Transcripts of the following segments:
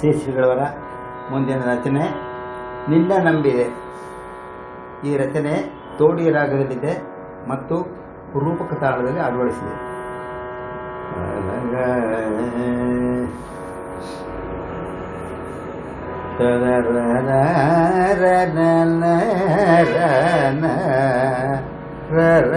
ಶ್ರೀ ಶ್ರೀಗಳವರ ಮುಂದಿನ ರಚನೆ ನಿನ್ನ ನಂಬಿದೆ ಈ ರಚನೆ ತೋಡಿ ರಾಗದಲ್ಲಿದೆ ಮತ್ತು ರೂಪಕ ತಾಳದಲ್ಲಿ ಅಳವಡಿಸಿದೆ ರ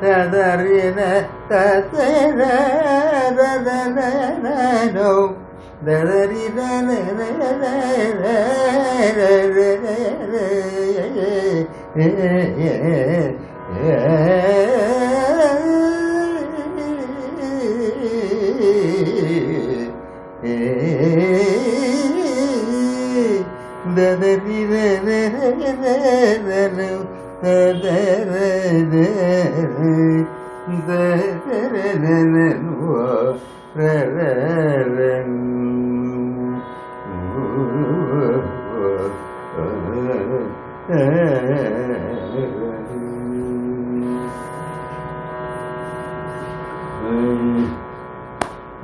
തദറിന തദര നോ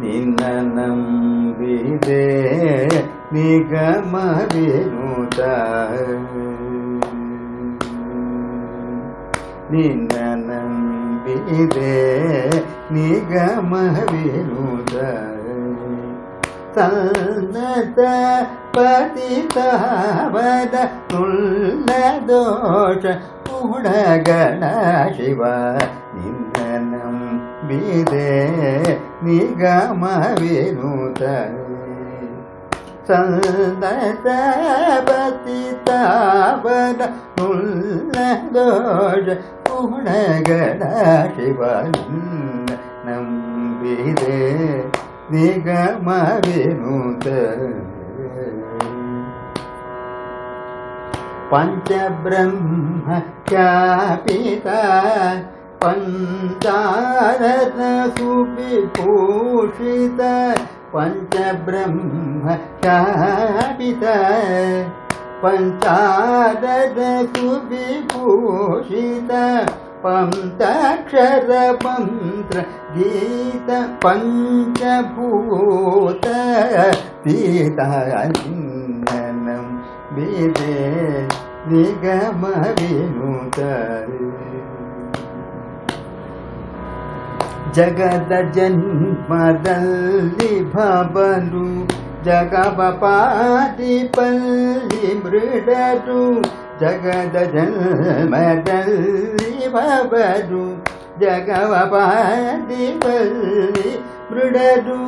ನಿನ್ನ ನಂಬಿದೆ ನಿಗಮ ವಿನುತ ನಿನ್ನ ನಂಬಿದೆ ನಿಗಮ ವಿನುತ ಸನ್ನತ ಪತಿತಾವದ ತುಲ್ಲ ದೋಷ ಗುಣಗಣ ಶಿವ ನಿನ್ನ ನಂಬಿದೆ ನಿಗಮ ವಿನುತ ಸಂದತ ಪತಿತಾವದ ತುಲ್ಲ ದೋಷ ಗುಣಗಣ ಶಿವ ನಿನ್ನ ನಂಬಿದೆ ನಿಗಮ ವಿನುತ ಪಂಚಬ್ರಹ್ಮ ಚಾಪಿತ ಪಂಚಾರನ ಸುವಿಭೂಷಿತ ಪಂಚಬ್ರಹ್ಮ ಚಾಪಿತ पञ्चाददकुविभूषित पन्तक्षरपन्त्र गीत पञ्चभूत पीत विदे निगमविनुत जगदजन्मदल्लि भवनु ನಿಗಮ ವಿನುತ ಜಗದ ಜನ್ಮದಲ್ಲಿ ಭವನು ಜಗವ ಪಾಟಿಪಲ್ಲಿ ಮೃಡರು ಜಗದ ಜನ್ಮದಲ್ಲಿ ಭವರು ಜಗವ ಪಾಟಿಪಲ್ಲಿ ಮೃಡರು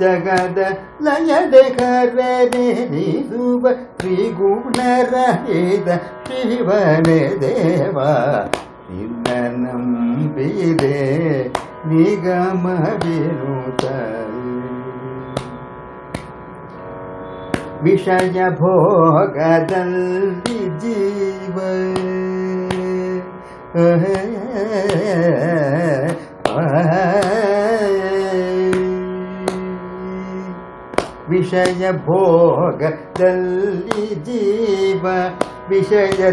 ಜಗದ ಲಯದ ಕರೆನಿಸುವ ತ್ರಿಗುಣರಹಿತ ಶಿವನೇ ದೇವ ನಿನ್ನ ನಂಬಿದೆ ನಿಗಮ ವಿನುತ വിഷയഭോഗദൽവിജീവ വിഷയഭോഗദല്ലി ജീവ വിഷയത്യാഗദല്ലി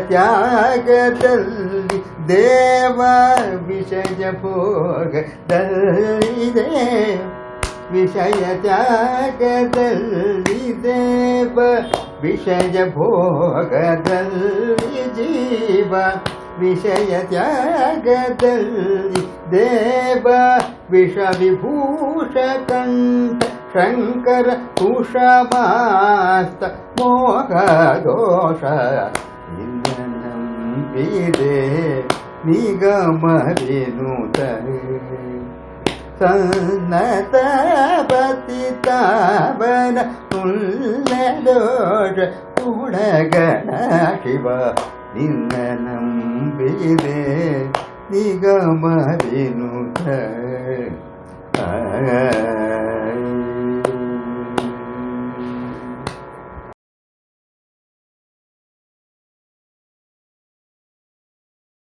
ദേവ വിഷയഭോഗദല്ലി ദേവ विषय त्यागदल्लि देव विषय भोगदल्लि जीव विषय त्यागदलि देव विषविभूषकण्ठ शङ्कर उषमास्त मोहदोष इन्दीरे निगमदि नुतरे കന്നതപതിതാവന തുല്ലലോഴ തുണഗണ ശിവ നിന്ന നമ്പിതേ